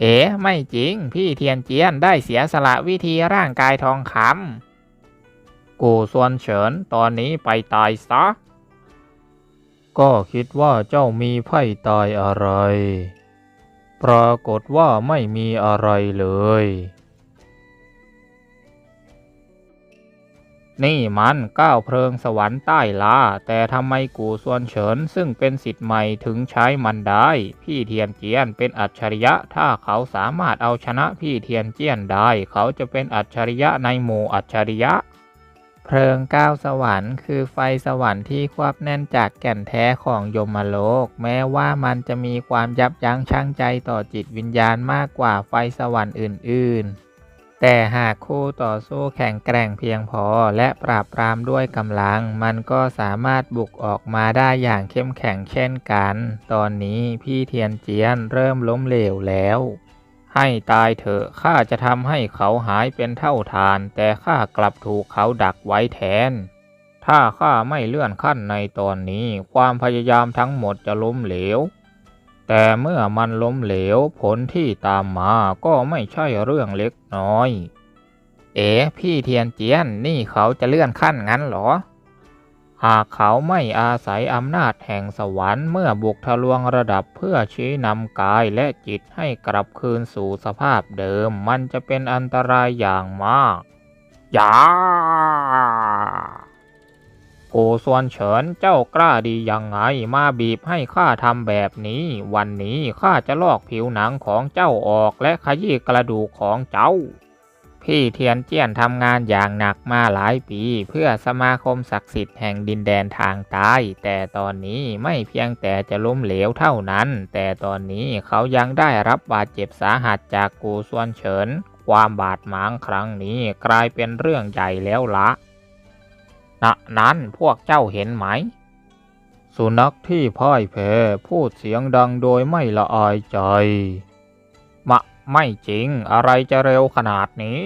เอ๋ไม่จริง พี่เทียนเจียนได้เสียสละวิธีร่างกายทองคำกูส่วนเฉินตอนนี้ไปตายซะ ก็คิดว่าเจ้ามีไพ่ตายอะไร ปรากฏว่าไม่มีอะไรเลย นี่มันก้าวเพลิงสวรรค์ใต้ลา แต่ทำไมกูส่วนเฉินซึ่งเป็นสิทธิ์ใหม่ถึงใช้มันได้ พี่เทียนเจียนเป็นอัจฉริยะ ถ้าเขาสามารถเอาชนะพี่เทียนเจียนได้ เขาจะเป็นอัจฉริยะในหมู่อัจฉริยะ เพลิงก้าวสวรรค์คือไฟสวรรค์ที่ควบแน่นจากแก่นแท้ของยมโลก แม้ว่ามันจะมีความยับยั้งชั่งใจต่อจิตวิญญาณมากกว่าไฟสวรรค์อื่น ๆ แต่หากคู่ต่อสู้แข็งแกร่งเพียงพอ และปราบปรามด้วยกำลัง มันก็สามารถบุกออกมาได้อย่างเข้มแข็งเช่นกัน ตอนนี้พี่เทียนเจียนเริ่มล้มเหลวแล้ว ให้ตายเถอะข้าจะทำให้เขาหายเป็นเท่าทาน แต่ข้ากลับถูกเขาดักไว้แทน ถ้าข้าไม่เลื่อนขั้นในตอนนี้ ความพยายามทั้งหมดจะล้มเหลว แต่เมื่อมันล้มเหลวผลที่ตามมาก็ไม่ใช่เรื่องเล็กน้อย เอ๋พี่เทียนเจียนนี่เขาจะเลื่อนขั้นงั้นหรอ หากเขาไม่อาศัยอำนาจแห่งสวรรค์เมื่อบุกทะลวงระดับเพื่อชี้นำกายและจิตให้กลับคืนสู่สภาพเดิมมันจะเป็นอันตรายอย่างมากย่า โกส่วนเฉินเจ้ากล้าดียังไงมาบีบให้ข้าทำแบบนี้ วันนี้ข้าจะลอกผิวหนังของเจ้าออกและขยี้กระดูกของเจ้า พี่เทียนเจี้ยนทำงานอย่างหนักมาหลายปี เพื่อสมาคมศักดิ์สิทธิ์แห่งดินแดนทางใต้แต่ตอนนี้ไม่เพียงแต่จะล้มเหลวเท่านั้น แต่ตอนนี้เขายังได้รับบาดเจ็บสาหัสจากกูส่วนเฉิน ความบาดหมางครั้งนี้กลายเป็นเรื่องใหญ่แล้วละ ณนั้นพวกเจ้าเห็นไหม สุนัขที่พ่ายแพ้พูดเสียงดังโดยไม่ละอายใจ มะไม่จริงอะไรจะเร็วขนาดนี้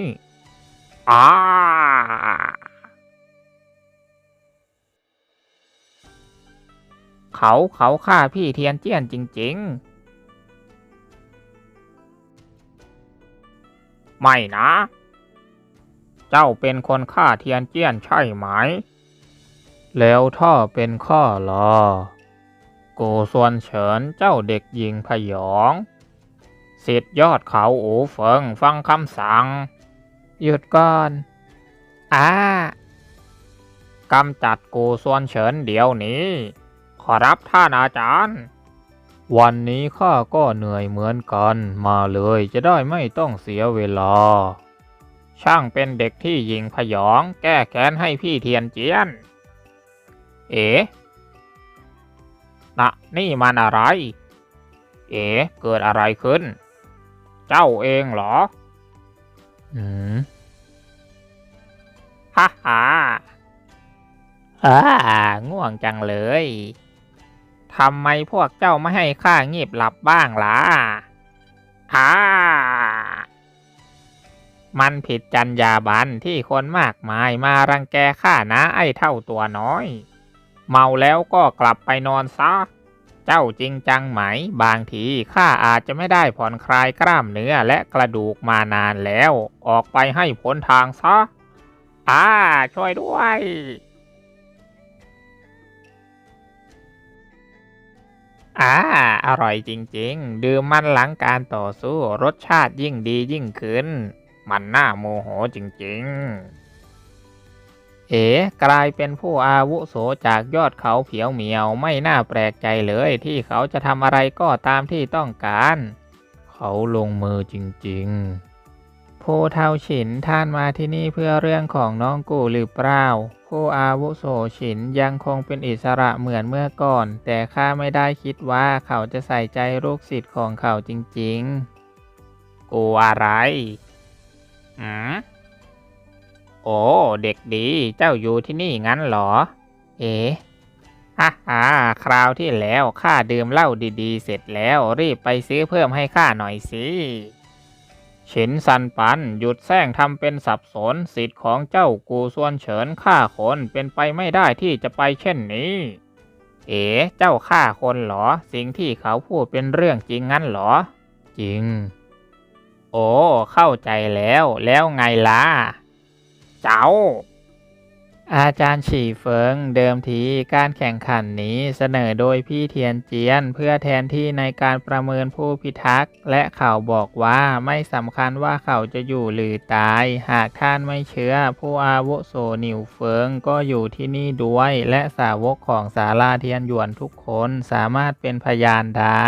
อ้าเขาเขาฆ่าพี่เทียนเจี้ยนจริง ๆ ไม่นะ เจ้าเป็นคนฆ่าเทียนเจี้ยนใช่ไหม แล้วถ้าเป็นข้าล่ะโกส่วนเฉินเจ้าเด็กหญิงพยองสิทธยอดเขาอูเฟิงฟังคำสั่ง หยุดก่อนอ่ากำจัดกูส่วนเฉินเดี๋ยวนี้ ขอรับท่านอาจารย์ วันนี้ข้าก็เหนื่อยเหมือนกันมาเลยจะได้ไม่ต้องเสียเวลา ช่างเป็นเด็กที่ยิงพยอง แก้แค้นให้พี่เทียนเจียน เอ๋นะนี่มันอะไร เอ๋เกิดอะไรขึ้น เจ้าเองเหรอ อืมฮ่าฮ่าอ่าง่วงจังเลยทำไมพวกเจ้าไม่ให้ข้างีบหลับบ้างล่ะอ่า มันผิดจรรยาบรรณที่คนมากมายมารังแกข้านะไอ้เท่าตัวน้อย เมาแล้วก็กลับไปนอนซะ เจ้าจริงจังไหม บางทีข้าอาจจะไม่ได้ผ่อนคลายกล้ามเนื้อและกระดูกมานานแล้ว ออกไปให้พ้นทางซะอ่าช่วยด้วยอ่า อร่อยจริง ๆ ดื่มมันหลังการต่อสู้ รสชาติยิ่งดียิ่งขึ้น มันน่าโมโหจริงๆ เอ๋กลายเป็นผู้อาวุโสจากยอดเขาเผียวเหมียวไม่น่าแปลกใจเลยที่เขาจะทำอะไรก็ตามที่ต้องการ เขาลงมือจริงๆ ผู้เท่าฉินท่านมาที่นี่เพื่อเรื่องของน้องกูหรือเปล่าผู้อาวุโสฉินยังคงเป็นอิสระเหมือนเมื่อก่อน แต่ข้าไม่ได้คิดว่าเขาจะใส่ใจลูกศิษย์ของเขาจริงๆ กูอะไร อืมโอ้ เด็กดี เจ้าอยู่ที่นี่งั้นเหรอ เอ๋ฮ่าฮ่าคราวที่แล้วข้าดื่มเหล้าดีๆ เสร็จแล้วรีบไปซื้อเพิ่มให้ข้าหน่อยสิฉินซันปันหยุดแซงทำเป็นสับสนสิทธิ์ของเจ้ากูส่วนเฉินฆ่าคนเป็นไปไม่ได้ที่จะไปเช่นนี้ เอ๋เจ้าฆ่าคนเหรอ สิ่งที่เขาพูดเป็นเรื่องจริงงั้นเหรอ จริง โอ้ เข้าใจแล้วแล้วไงล่ะ เจ้า อาจารย์ฉีเฟิงเดิมทีการแข่งขันนี้เสนอโดยพี่เทียนเจียนเพื่อแทนที่ในการประเมินผู้พิทักษ์ และเขาบอกว่าไม่สำคัญว่าเขาจะอยู่หรือตาย หากท่านไม่เชื่อผู้อาวุโสหนิวเฟิงก็อยู่ที่นี่ด้วย และสาวกของศาลาเทียนหยวนทุกคนสามารถเป็นพยานได้